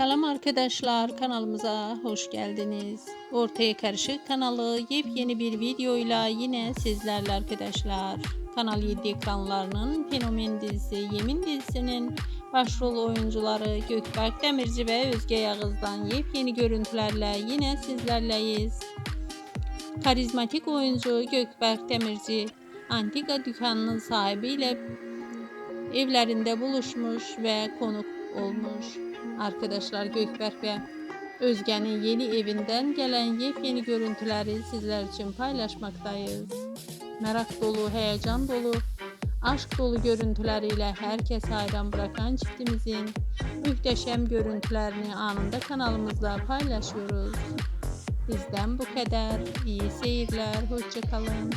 Selam arkadaşlar kanalımıza hoş geldiniz. Ortaya Karışık kanalı yepyeni bir videoyla yine sizlerle arkadaşlar. Kanal 7 ekranlarının fenomen dizisi Yemin dizisinin başrol oyuncuları Gökberk Demirci ve Özge Yağız'dan yepyeni görüntülerle yine sizlerleyiz. Karizmatik oyuncu Gökberk Demirci antika dükkanının sahibiyle evlerinde buluşmuş ve konuk olmuş. Arkadaşlar Gökberk ve Özge'nin yeni evinden gelen yepyeni görüntüleri sizler için paylaşmaktayız. Merak dolu, heyecan dolu, aşk dolu görüntüleriyle herkes hayran bırakan çiftimizin muhteşem görüntülerini anında kanalımızda paylaşıyoruz. Bizden bu kadar. İyi seyirler. Hoşçakalın.